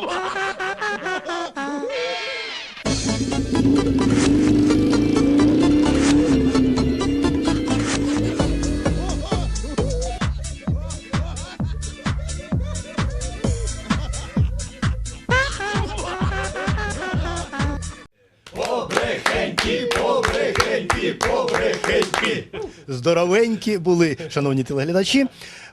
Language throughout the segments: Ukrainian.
Ah! Здоровенькі були, шановні телеглядачі.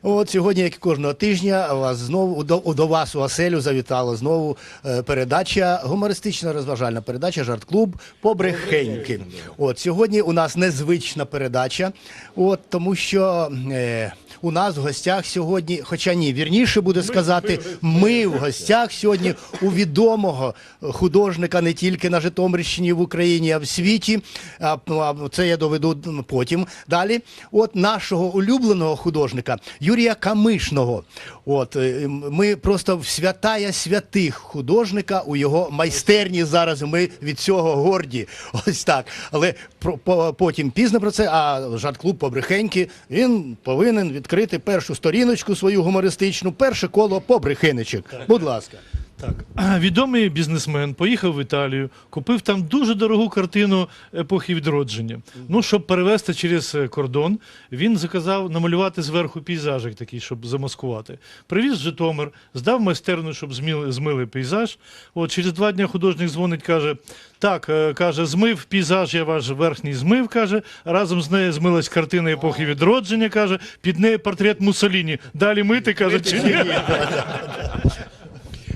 От сьогодні, як і кожного тижня, вас знову до, до вас у оселю завітала знову е, передача, гумористична розважальна передача Жарт-клуб Побрехеньки. От сьогодні у нас незвична передача, от тому що е, у нас в гостях сьогодні, хоча ні, вірніше буде сказати, ми в гостях сьогодні у відомого художника не тільки на Житомирщині в Україні, а в світі. А, а це я доведу потім далі. От нашого улюбленого художника Юрія Камишного. От е, ми просто в святая святих художника у його майстерні зараз. Ми від цього горді. Ось так. Але про потім пізно про це. А жарт-клуб Побрехеньки він повинен відкрити першу сторіночку свою гумористичну, перше коло побрехеничок. Будь ласка. Так, відомий бізнесмен поїхав в Італію, купив там дуже дорогу картину епохи відродження. Ну, щоб перевезти через е, кордон, він заказав намалювати зверху пейзажик такий, щоб замаскувати. Привіз в Житомир, здав майстерню, щоб зміли, змили пейзаж. От через два дні художник дзвонить, каже: так, е, каже, змив пейзаж, я ваш верхній змив, каже. Разом з нею змилась картина епохи відродження, каже, під нею портрет Муссоліні. Далі мити, каже, чи ні?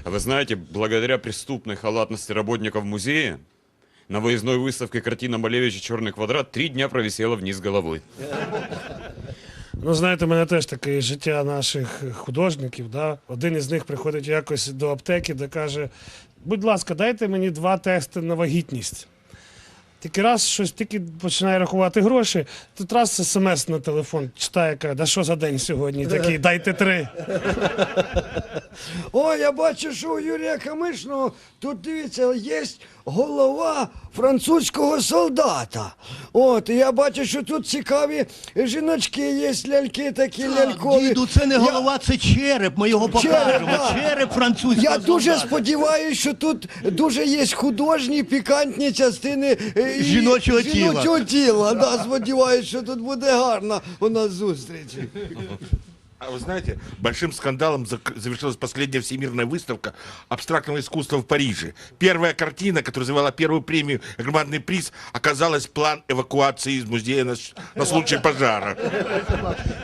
А вы знаете, благодаря преступной халатности работников музея на выездной выставке картина Малевича «Черный квадрат» три дня провисела вниз головой. Ну, знаєте, мене теж таке життя наших художників. Да? Один із них приходить якось до аптеки, де каже: будь ласка, дайте мені два тести на вагітність. Тільки раз щось тільки починає рахувати гроші, тут раз смс на телефон читає, каже, да що за день сьогодні? Такий, дайте три. О, я бачу, що у Юрія Камишного тут дивіться, є голова французького солдата. От, і я бачу, що тут цікаві жіночки є, ляльки такі лялькові. Діду, це не Я- голова, це череп. Ми його покажемо. да. Череп французького. Я дуже солдата. сподіваюся, що тут дуже є художні пікантні частини е, і- Жіночого тіла. Жіночого тіла. Да, сподіваюся, що тут буде гарна у нас зустріч. А вы знаете, большим скандалом зак- завершилась последняя всемирная выставка абстрактного искусства в Париже. Первая картина, которая завела первую премию, громадный приз, оказалась план эвакуации из музея на, ш- на случай пожара.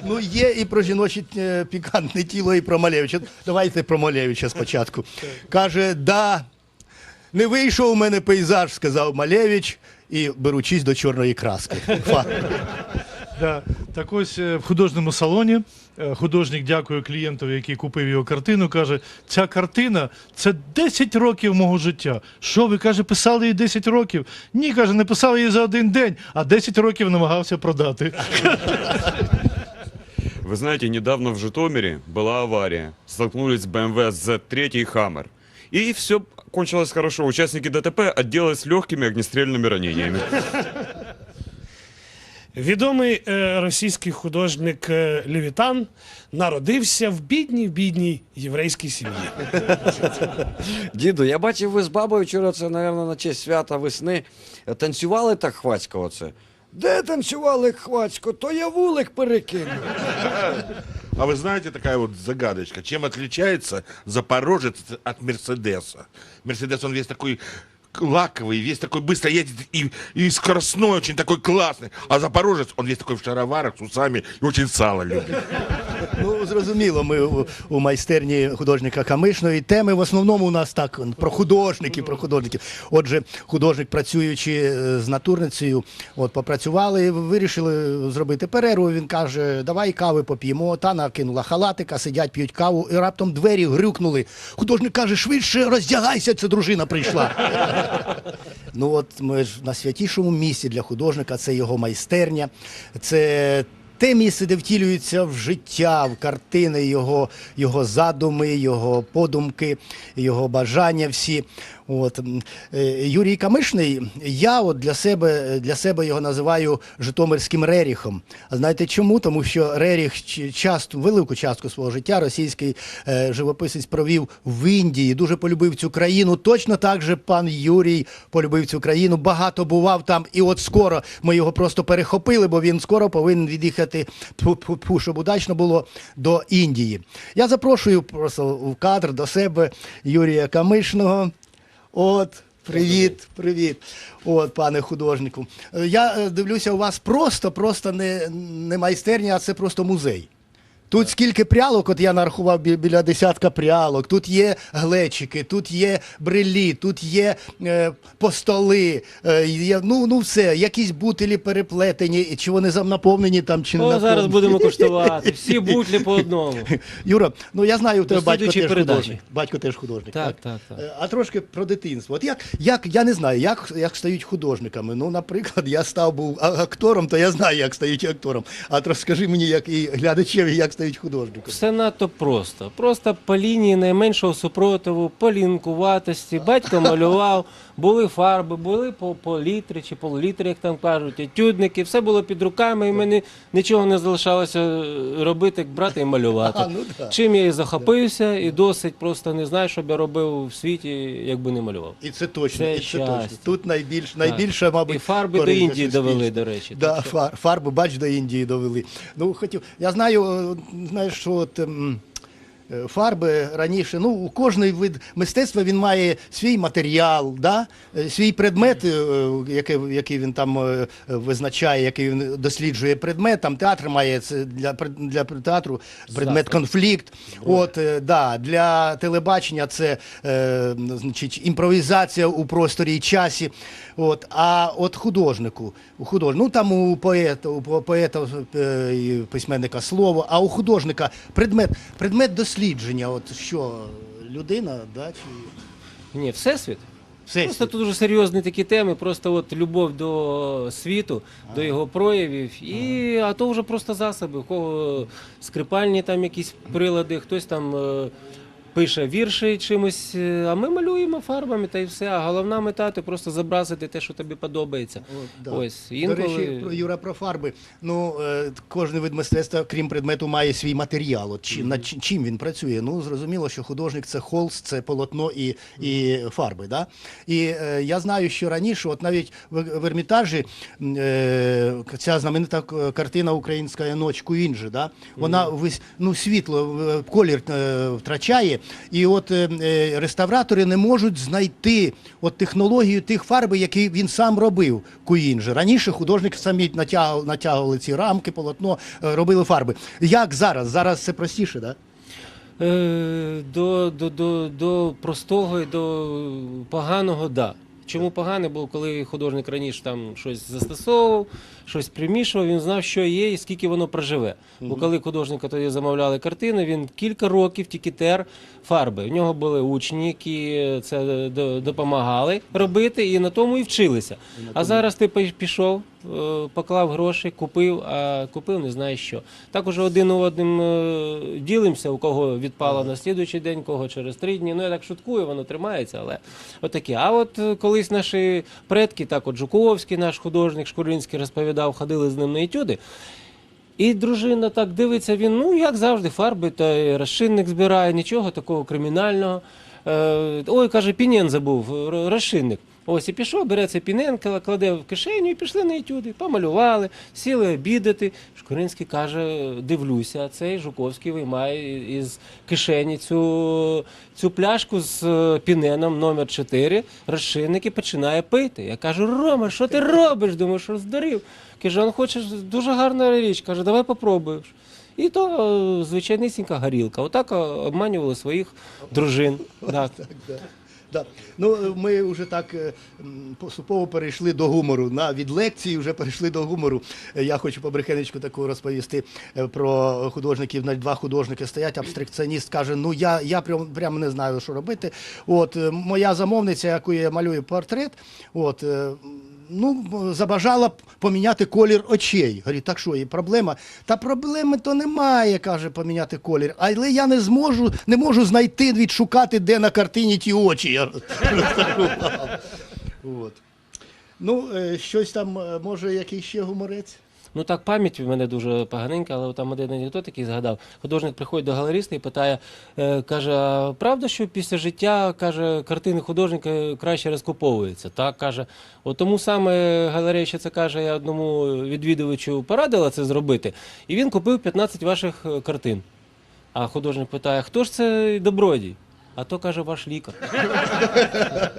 Ну, є і про жіноче е, пікантне тіло, і про Малевича. Давайте про Малевича спочатку. Каже, да, не вийшов у мене пейзаж, сказав Малевич, і беручись до чорної краски. Факт. Да. Так ось е, в художньому салоні е, художник дякує клієнтові, який купив його картину. Каже: ця картина це 10 років мого життя. Що ви каже, писали її 10 років? Ні, каже, не писали її за один день, а 10 років намагався продати. Вы знаете, недавно в Житомире была авария. Столкнулись с BMW Z3 и Хаммер. И все кончилось хорошо. Участники ДТП отделались легкими огнестрельными ранениями. Відомий е, російський художник е, Левітан народився в бідній, бідній єврейській сім'ї. Діду, я бачив, ви з бабою вчора, це, мабуть, на честь свята весни. Танцювали так хвацько оце. Де танцювали хвацько, то я вулик перекинув. А вы знаете, такая вот загадочка, чем отличается Запорожец от Мерседеса? Мерседес, он весь такой лаковый, весь такой быстро едет и, и скоростной, очень такой классный. А Запорожец, он весь такой в шароварах, с усами и очень сало любит. Ну, зрозуміло, ми у, у майстерні художника Камишної. Теми в основному у нас так про художників, про художників. Отже, художник, працюючи е, з натурницею, от попрацювали, вирішили зробити перерву. Він каже: давай кави поп'ємо. Та накинула халатика, сидять, п'ють каву, і раптом двері грюкнули. Художник каже: швидше роздягайся, це дружина прийшла. Ну от ми ж на святішому місці для художника це його майстерня, це те місце, де втілюється в життя, в картини, його, його задуми, його подумки. його бажання всі. От е, Юрій Камишний, я от для себе для себе його називаю Житомирським Реріхом. А знаєте чому? Тому що Реріх часто велику частку свого життя російський е, живописець провів в Індії, дуже полюбив цю країну. Точно так же пан Юрій полюбив цю країну, багато бував там, і от скоро ми його просто перехопили, бо він скоро повинен від'їхати, тьфу-тьфу-тьфу, щоб удачно було до Індії. Я запрошую просто в кадр до себе Юрія Камишного. От, привіт, привіт. От, пане художнику. Е, Я е, дивлюся, у вас просто, просто не, не майстерня, а це просто музей. Тут скільки прялок, от я нарахував бі- біля десятка прялок, тут є глечики, тут є брелі, тут є е, постоли, е, є, ну, ну все, якісь бутилі переплетені, чи вони наповнені там, чи не О, зараз будемо коштувати. Всі бутлі по одному. Юра, ну я знаю, у тебе батько теж передачі. художник. Батько теж художник. Так, так, так. Е, А трошки про дитинство. От як, як я не знаю, як, як стають художниками. Ну, наприклад, я став був актором, то я знаю, як стають актором. А то скажи мені, як і глядачеві, як стають художниками. Все надто просто. Просто по лінії найменшого супротиву, по лінкуватості. Батько малював, були фарби, були по, по літрі чи поллітри, як там кажуть, етюдники, все було під руками, і мені нічого не залишалося е, робити, як брати і малювати. А, ну да. Чим я і захопився, і досить просто не знаю, що б я робив в світі, якби не малював. І це точно, Це і це щастя. точно. Тут найбільш, найбільше, мабуть, І фарби до користь Індії довели, до речі. Да, Так що- фар, фарби, бач, до Індії довели. Ну, хотів, я знаю, е, знаєш, що от, ем, е, фарби раніше, ну, у кожний вид мистецтва він має свій матеріал, да? е, свій предмет, е, який, який він там е, визначає, який він досліджує предмет. Там театр має це для, для театру предмет конфлікт. От, е, да, для телебачення це е, значить, імпровізація у просторі і часі. От, а от художнику, у худож... ну там у поета, у поета е, письменника слово, а у художника предмет, предмет дослідження. От що людина, да, чи Ні, всесвіт. все Просто тут дуже серйозні такі теми, просто от любов до світу, до його проявів, і а то вже просто засоби. У кого скрипальні там якісь прилади, хтось там е, пише вірші чимось, е, а ми малюємо фарбами та й все. А головна мета ти просто зобразити те, що тобі подобається. да. Ось До речі, про Юра про фарби. Ну е, кожен вид мистецтва, крім предмету, має свій матеріал. От чи над чи- чим він працює? Ну зрозуміло, що художник це холст, це полотно і, і фарби. Да? І е, я знаю, що раніше, от навіть в, в Ермітажі е, ця знаменита картина Українська ноч Куінджи, да? вона весь ну світло, колір е, втрачає. І от е, е, реставратори не можуть знайти от технологію тих фарби, які він сам робив Куінджи. Раніше художники самі натягували, натягували ці рамки, полотно, е, робили фарби. Як зараз? Зараз це простіше, да? Е, до, до, до, до простого і до поганого, да. Чому погане? Бо коли художник раніше там щось застосовував, щось примішував, він знав, що є і скільки воно проживе. Бо коли художника тоді замовляли картини, він кілька років тільки тер фарби. У нього були учні, які це допомагали робити, і на тому і вчилися. А зараз ти пі- пішов, поклав гроші, купив, а купив не знаєш що. Так уже один у одним е, ділимося, у кого відпало на слідуючий день, кого через три дні. Ну я так шуткую, воно тримається, але отаке. А от е, колись наші предки, так от Жуковський, наш художник Шкуринський розповідав, ходили з ним на етюди. І дружина так дивиться, він, ну як завжди, фарби та розчинник збирає, нічого такого кримінального. Е, ой, каже, пінен забув, розчинник. Ось і пішов, бере цей пінен, кла- кладе в кишеню і пішли на етюди. Помалювали, сіли обідати. Шкуринський каже: дивлюся, а цей Жуковський виймає із кишені цю, цю пляшку з е, піненом номер 4 розчинник і починає пити. Я кажу, Рома, що ти робиш? Думаю, що здурів. Каже, он хочеш, дуже гарна річ. Каже, давай попробуєш. І то е, звичайнісінька горілка. Отак е, обманювали своїх дружин. Так. Да. Ну, ми вже так е, поступово перейшли до гумору. На, від лекції вже перейшли до гумору. Е, Я хочу побрехенечку таку розповісти е, про художників. Навіть два художники стоять. Абстракціоніст каже: ну я, я прям, прямо не знаю, що робити. От е, моя замовниця, яку я малюю портрет, от. Ну, забажала поміняти колір очей. Говорить, так що, є проблема? Та проблеми то немає, каже, поміняти колір. Але я не зможу, не можу знайти, відшукати, де на картині ті очі. Я. От. Ну, е, щось там, е, може, якийсь ще гуморець? Ну так пам'ять в мене дуже поганенька, але там один анекдот такий згадав. Художник приходить до галериста і питає, е, каже: а правда, що після життя каже, картини художника краще розкуповуються? Так каже. От тому саме галерея ще це каже, я одному відвідувачу порадила це зробити, і він купив 15 ваших е, картин. А художник питає: хто ж це добродій? А то каже ваш лікар.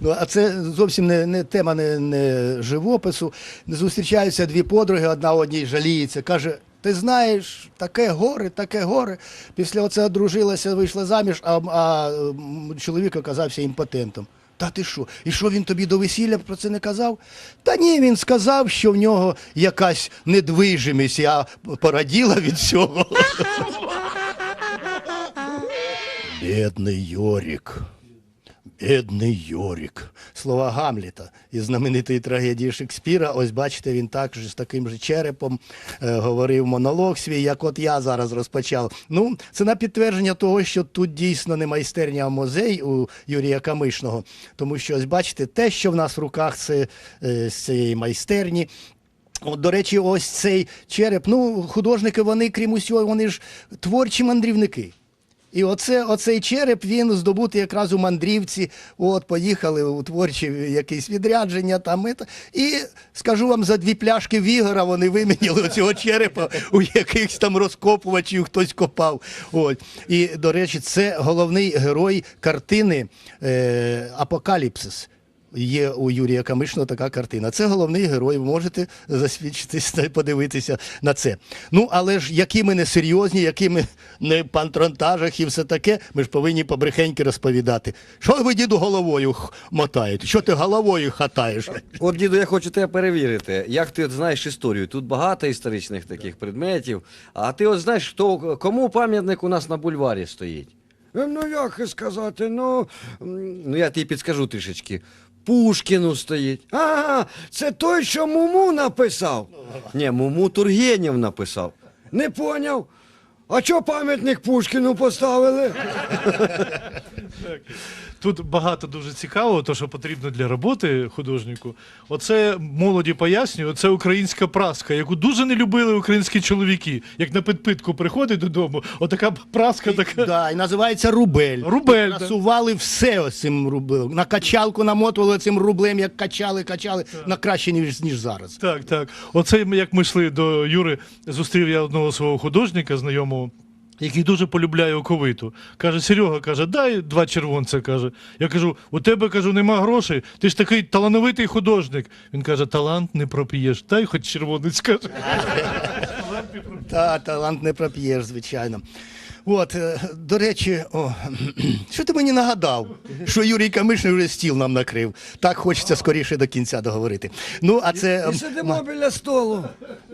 Ну, а це зовсім не, не тема не, не живопису. Зустрічаються дві подруги, одна одній жаліється, каже. Ти знаєш, таке горе, таке горе. Після оце одружилася, вийшла заміж, а, а чоловік оказався імпотентом. Та ти що? І що він тобі до весілля про це не казав? Та ні, він сказав, що в нього якась недвижимість, я пораділа від цього. Бідний Йорік. Бідний Йорік. Слова Гамліта із знаменитої трагедії Шекспіра. Ось бачите, він також з таким же черепом е, говорив монолог свій, як от я зараз розпочав. Ну, це на підтвердження того, що тут дійсно не майстерня, а музей у Юрія Камишного. Тому що ось бачите, те, що в нас в руках це е, з цієї майстерні. От, до речі, ось цей череп. Ну, художники, вони, крім усього, вони ж творчі мандрівники. І оце, оцей череп він здобутий якраз у мандрівці. От, поїхали у творчі якісь відрядження там. І, скажу вам, за дві пляшки Вігора вони виміняли цього черепа у якихось там розкопувачів, хтось копав. От. І, до речі, це головний герой картини е, Апокаліпсис. Є у Юрія Камишного така картина. Це головний герой. Ви можете засвідчитись та подивитися на це. Ну, але ж які ми не серйозні, які ми не пантронтажах і все таке, ми ж повинні побрехеньки розповідати. Що ви, діду, головою мотаєте? Що ти головою хатаєш? От, діду, я хочу тебе перевірити. Як ти от знаєш історію? Тут багато історичних таких предметів. А ти от знаєш, хто, кому пам'ятник у нас на бульварі стоїть? Е, Ну як сказати, ну. Ну, я тобі підскажу трішечки. Пушкіну стоїть. А, це той, що Муму написав. Ні, Муму Тургенєв написав. Не поняв. А чого пам'ятник Пушкіну поставили? Тут багато дуже цікавого, то що потрібно для роботи художнику. Оце молоді пояснюю, це українська праска, яку дуже не любили українські чоловіки. Як на підпитку приходить додому, отака праска така. Да, і називається рубель. Рубель, да. Насували все ось цим рублем. На качалку намотували цим рублем, як качали, качали, на краще, ніж, ніж зараз. Так, так. Оце як ми йшли до Юри, зустрів я одного свого художника, знайомого. Який дуже полюбляє оковиту. Каже, Серега, каже, дай два червонця. каже. Я кажу, у тебе кажу, нема грошей. Ти ж такий талановитий художник. Він каже, талант не проп'єш, дай хоч червонець каже. Та, талант не проп'єш, звичайно. От, е, до речі, о, що ти мені нагадав, що Юрій Камишний вже стіл нам накрив. Так хочеться скоріше до кінця договорити. Ну, а це. І сидимо біля столу.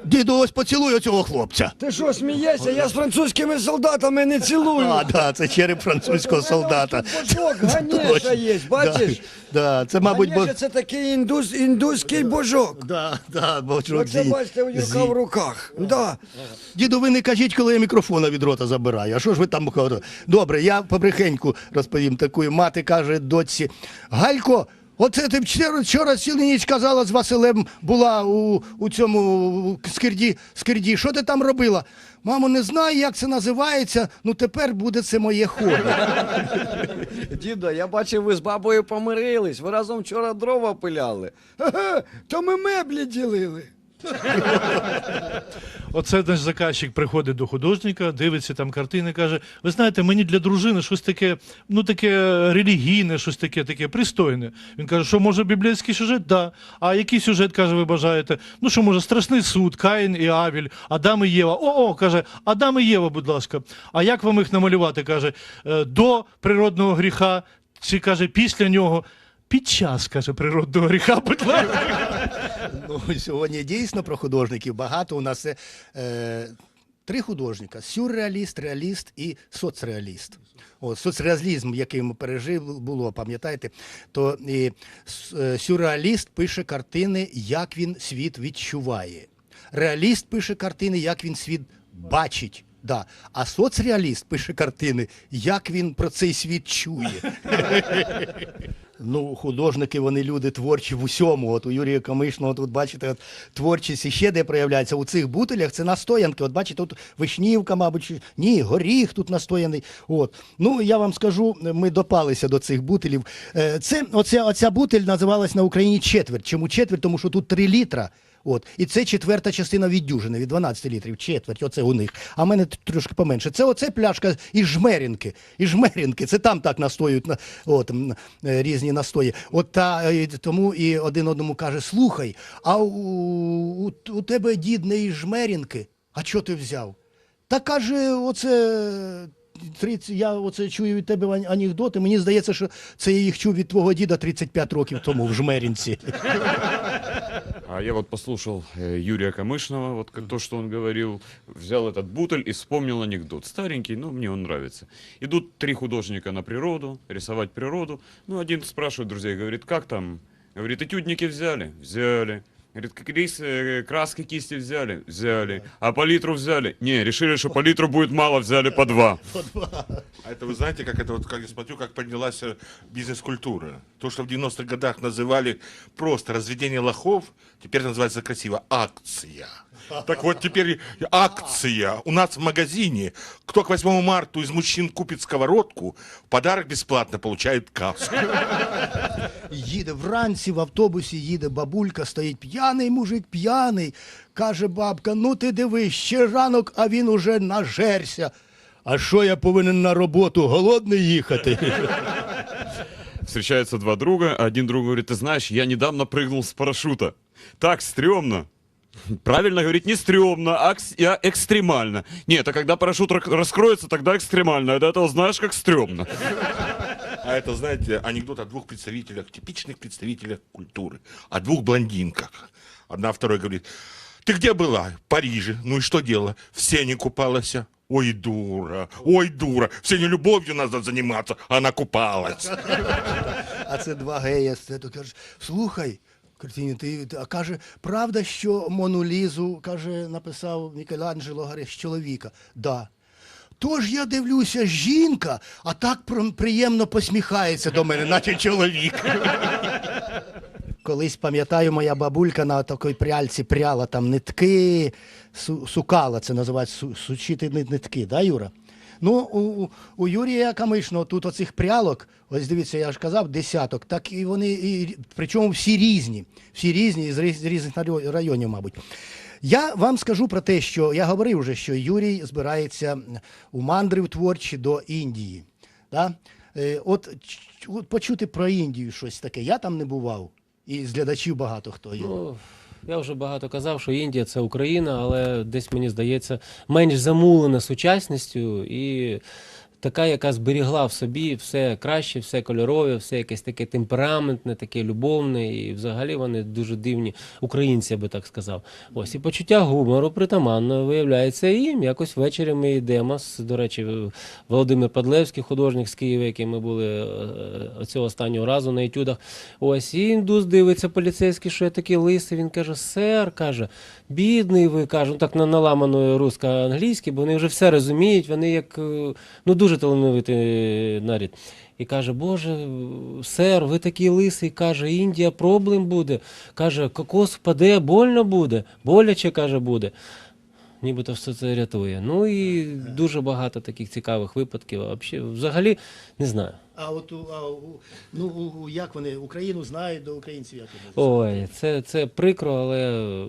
Діду, ось поцілуй оцього хлопця. Ти що, смієшся? Я з французькими солдатами не цілую. А, да, це череп французького солдата. Божок, Ганеша є, бачиш? Да, це, мабуть, бо... Ганеша це такий індус, індуський божок. Да, да, бочок Оце зі- бачите, у Юрка в руках. Да. Діду, ви не кажіть, коли я мікрофона від рота забираю. А що ж ви там? Добре, я побрехеньку розповім таку. Мати каже доці: Галько, оце ти вчора, вчора цілу ніч казала з Василем була у, у цьому скирді, скирді. Що ти там робила? Мамо, не знаю, як це називається, ну тепер буде це моє хобі. Діда, я бачив, ви з бабою помирились. Ви разом вчора дрова пиляли. Ге-ге, То ми меблі ділили. Оце наш заказчик приходить до художника, дивиться там картини, каже: ви знаєте, мені для дружини щось таке, ну таке релігійне, щось таке, таке пристойне. Він каже, що може біблійський сюжет? Да. А який сюжет, каже, ви бажаєте? Ну що може, страшний суд, Каїн і Авіль, Адам і Єва. О, о, каже, Адам і Єва, будь ласка. А як вам їх намалювати? каже, «Е, до природного гріха, чи каже, після нього. Під час, каже, природного гріха, будь ласка. Ну, сьогодні дійсно про художників багато. У нас це, е, три художника: сюрреаліст, реаліст і соцреаліст. От, соцреалізм, який ми пережили, було, пам'ятаєте, то і е, сюрреаліст пише картини, як він світ відчуває. Реаліст пише картини, як він світ бачить. Да. А соцреаліст пише картини, як він про цей світ чує. Ну, художники, вони люди творчі в усьому. От у Юрія Камишного тут бачите, от творчість іще де проявляється. У цих бутилях це настоянки. От бачите, тут вишнівка, мабуть, ні, горіх тут настояний. От. Ну, я вам скажу, ми допалися до цих бутилів. Е, Це, оця, оця бутиль називалась на Україні четверть. Чому четверть? Тому що тут три літра. От. І це четверта частина віддюжини, від 12 літрів, четверть, оце у них. А в мене трошки поменше. Це оце пляшка із жмерінки. Із жмерінки. Це там так настоюють на, от, е, різні настої. От та, е, тому і один одному каже: слухай, а у, у, у тебе дід не із жмерінки? А чого ти взяв? Та каже, оце. 30, я оце чую від тебе ан- анекдоти. Мені здається, що це я їх чув від твого діда 35 років тому в Жмерінці. А я вот послушал э, Юрия Камышного, вот как то, что он говорил, взял этот бутыль и вспомнил анекдот. Старенький, но мне он нравится. Идут три художника на природу, рисовать природу. Ну, один спрашивает друзей, говорит, как там? Говорит, этюдники взяли? Взяли. Говорит, как рис, э, краски кисти взяли? Взяли. А палитру взяли? Не, решили, что палитру будет мало, взяли по два. А это вы знаете, как это вот, как я смотрю, как поднялась э, бизнес-культура. То, что в 90-х годах называли просто разведение лохов, теперь называется красиво акция. Так вот, теперь акция. У нас в магазине, кто к 8 марта из мужчин купит сковородку, в подарок бесплатно получает каску. Їде вранці в автобусі, їде бабулька, стоїть п'яний мужик, п'яний. Каже бабка: ну ти дивись, ще ранок, а він уже нажерся. А що я повинен на роботу? Голодний їхати? Встречаются два друга, а один друг говорит, ты знаешь, я недавно прыгнул с парашюта. Так стрёмно. Правильно говорить, не стрёмно, а экс- а экстремально. Нет, а когда парашют рак- раскроется, тогда экстремально. А до этого знаешь, как стрёмно. А это, знаете, анекдот о двух представителях, типичных представителях культуры, о двух блондинках. Одна второй говорит, ты где была? В Париже. Ну и что делала? В сене купалась. Ой, дура, ой, дура. Все не любовью надо заниматься, а она купалась. А це два гея. Це то каже, слухай. Картині, ти, ти- а каже, правда, що Монолізу, каже, написав Мікеланджело Гарес чоловіка. Да. Тож я дивлюся, жінка, а так приємно посміхається до мене, наче чоловік. Колись пам'ятаю, моя бабулька на такій пряльці пряла там нитки, су- сукала, це називається су- сучити нитки, да, Юра? Ну, у, у Юрія Камишного тут оцих прялок, ось дивіться, я ж казав, десяток, так і вони, і, причому всі різні, всі різні з різних районів, мабуть. Я вам скажу про те, що я говорив вже, що Юрій збирається у мандри в творчі до Індії. Да? Е, от, от почути про Індію щось таке, я там не бував. І з глядачів багато хто є. Я вже багато казав, що Індія це Україна, але десь мені здається менш замулена сучасністю і така, яка зберігла в собі все краще, все кольорове, все якесь таке темпераментне, таке любовне. І взагалі вони дуже дивні українці, я би так сказав. Ось і почуття гумору притаманно виявляється і їм. Якось ввечері ми йдемо. До речі, Володимир Падлевський, художник з Києва, який ми були е, цього останнього разу на етюдах. Ось і індус дивиться поліцейський, що я такий лисий. Він каже: сер, каже, бідний ви каже, ну так на наламаною русско-англійській, бо вони вже все розуміють. Вони як е, ну дуже талановитий нарід. І каже, Боже, сер, ви такий лисий, каже, Індія проблем буде. Каже, кокос впаде, больно буде, боляче каже буде. Нібито все це рятує. Ну і дуже багато таких цікавих випадків. Взагалі, не знаю. А от у, а, у, ну, у- як вони Україну знають до українців, як вони? Ой, це, це прикро, але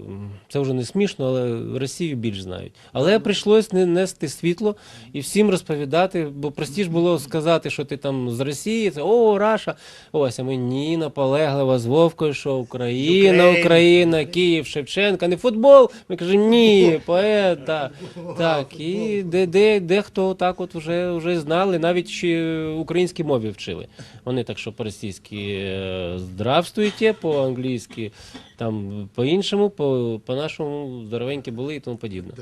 це вже не смішно, але Росію більш знають. Але прийшлось не нести світло і всім розповідати, бо простіше було сказати, що ти там з Росії, це о, Раша. Ось, а ми ні, наполегливо з Вовкою, що Україна, Україна. Україна, Київ, Шевченка, не футбол. Ми кажемо, ні, поет, так. так. І де, де, дехто так от вже, вже знали, навіть ще українській мові мові вчили. Вони так, що по-російськи е, здравствуйте, по-англійськи, там по-іншому, по- по-нашому здоровенькі були і тому подібне.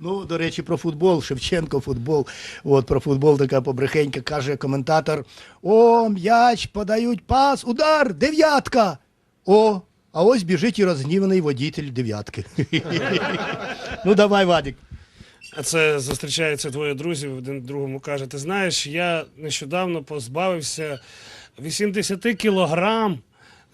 Ну, до речі, про футбол, Шевченко, футбол. От про футбол така побрехенька каже коментатор: О, м'яч, подають пас, удар, дев'ятка. О, а ось біжить і розгніваний водитель дев'ятки. ну давай, Вадик. А це зустрічаються двоє друзів, один другому каже: Ти знаєш, я нещодавно позбавився 80 кілограм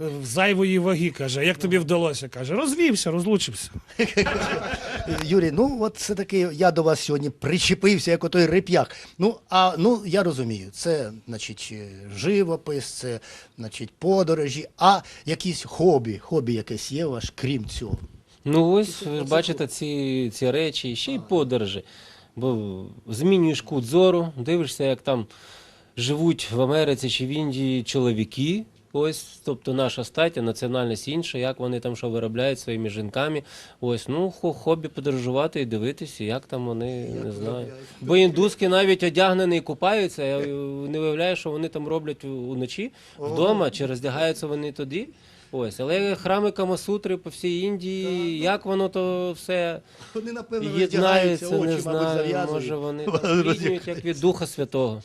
е, зайвої ваги. Каже, як тобі вдалося? Каже, розвівся, розлучився. Юрій, ну от все таки я до вас сьогодні причепився, як отой реп'як. Ну, а ну я розумію, це значить е, живопис, це значить подорожі, а якісь хобі, хобі якесь є у вас, крім цього. Ну ось ви ж бачите ці, ці речі, ще й подорожі. Бо змінюєш кут зору, дивишся, як там живуть в Америці чи в Індії чоловіки. Ось, тобто наша стаття, національність інша, як вони там що виробляють своїми жінками. Ось, ну, хо- хобі подорожувати і дивитися, як там вони, не знаю. Бо індуски навіть одягнені і купаються. Я не виявляю, що вони там роблять уночі вдома, чи роздягаються вони тоді. Ось, але храми Камасутри по всій Індії, як воно то все Вони, напевно, єднається, очі, не мабуть, знаю, зав'язують. може вони там як від Духа Святого.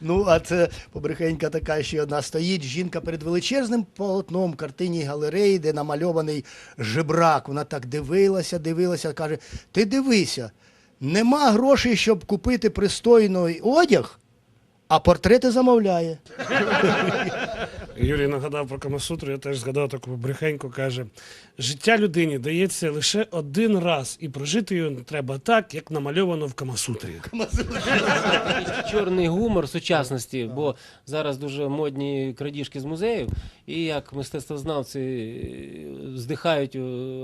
Ну, а це побрехенька така ще одна стоїть. Жінка перед величезним полотном картині галереї, де намальований жебрак. Вона так дивилася, дивилася, каже: Ти дивися, нема грошей, щоб купити пристойний одяг, а портрети замовляє. Юрій нагадав про Камасутру, я теж згадав таку брехеньку, каже: життя людині дається лише один раз, і прожити його треба так, як намальовано в Камасутрі. Чорний гумор сучасності, бо зараз дуже модні крадіжки з музеїв, і як мистецтвознавці е, здихають е,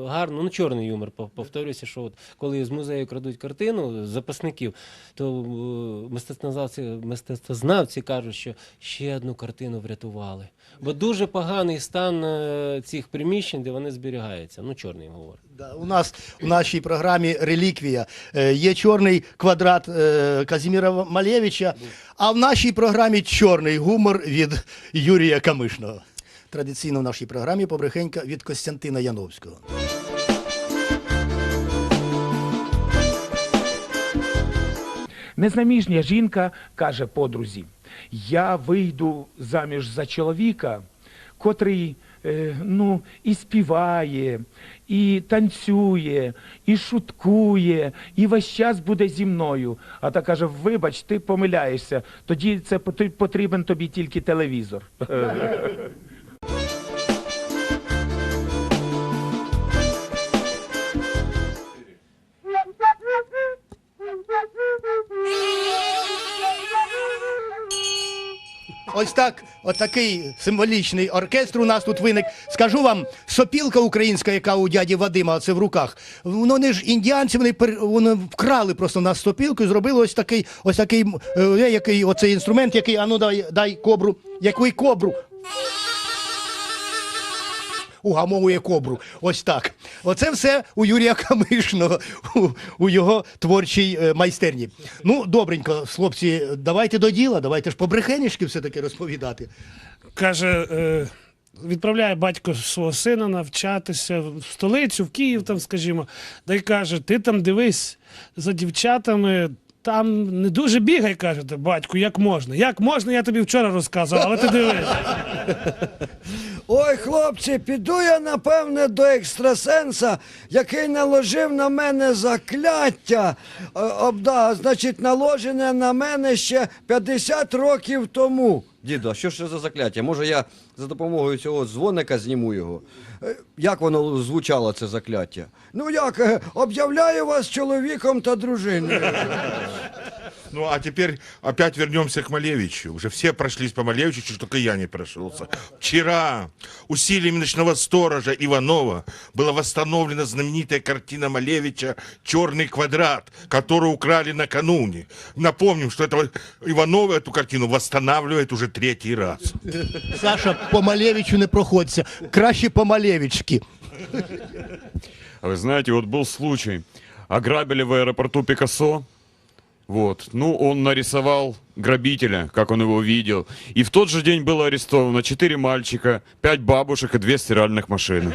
гарно, ну чорний юмор, повторюся, що от коли з музею крадуть картину запасників, то е, мистецтвознавці, мистецтвознавці кажуть, що ще одну картину врятували. Бо дуже поганий стан е, цих приміщень, де вони зберігаються. Ну, чорний говор. Да, у нас у нашій програмі Реліквія е, є чорний квадрат е, Казіміра Малєвича, а в нашій програмі чорний гумор від Юрія Камишного. Традиційно в нашій програмі побрехенька від Костянтина Яновського. Незаміжня жінка каже подрузі: Я вийду заміж за чоловіка, котрий е, ну, і співає, і танцює, і шуткує, і весь час буде зі мною. А та каже: Вибач, ти помиляєшся, тоді це потр- потрібен тобі тільки телевізор. Ось так, отакий символічний оркестр у нас тут виник. Скажу вам, сопілка українська, яка у дяді Вадима це в руках. Вони ж індіанці, вони, пер- вони вкрали просто в нас сопілку і зробили ось такий, ось такий, е, який оцей інструмент, який, а ну дай, дай кобру, який кобру. Угамовує кобру. Ось так. Оце все у Юрія Камишного, у, у його творчій е, майстерні. Ну, добренько, хлопці, давайте до діла, давайте ж побрехенішки все-таки розповідати. Каже, е, відправляє батько свого сина навчатися в столицю, в Київ, там, скажімо, да й каже: ти там дивись за дівчатами. Там не дуже бігай, каже, «Та, батьку, як можна? Як можна, я тобі вчора розказував, але ти дивись. Ой, хлопці, піду я, напевне, до екстрасенса, який наложив на мене закляття. Е, Обда, значить, наложене на мене ще 50 років тому. Діду, а що ж це за закляття? Може я за допомогою цього дзвоника зніму його? Як воно звучало, це закляття? Ну як, об'являю вас чоловіком та дружиною. Ну, а теперь опять вернемся к Малевичу. Уже все прошлись по Малевичу, чуть только я не прошелся. Вчера усилиями ночного сторожа Иванова была восстановлена знаменитая картина Малевича «Черный квадрат», которую украли накануне. Напомним, что это Иванова эту картину восстанавливает уже третий раз. Саша, по Малевичу не проходься. Краще по Малевички. Вы знаете, вот был случай. Ограбили в аэропорту Пикассо, Вот. Ну, он нарисовал грабителя, как он его видел. И в тот же день было арестовано 4 мальчика, 5 бабушек и 2 стиральных машины.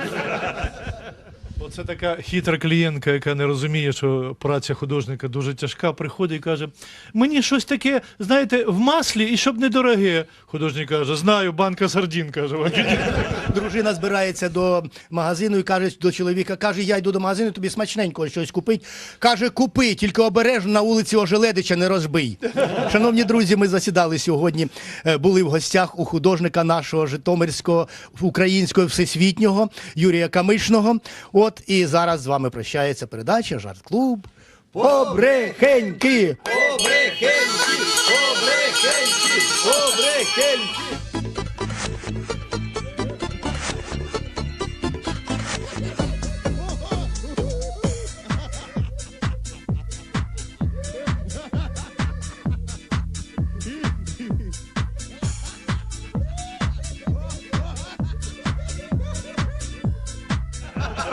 Оце така хитра клієнтка, яка не розуміє, що праця художника дуже тяжка, приходить і каже: мені щось таке, знаєте, в маслі і щоб недороге. Художник каже, знаю, банка сардін, каже. Дружина збирається до магазину і каже до чоловіка: каже, я йду до магазину, тобі смачненького щось купить. Каже, купи, тільки обережно на вулиці Ожеледича не розбий. Шановні друзі, ми засідали сьогодні, е, були в гостях у художника нашого Житомирського, українського всесвітнього Юрія Камишного. І зараз з вами прощається передача Жарт Клуб. Побрехеньки! Побрехеньки! Побрехеньки! Побрехеньки!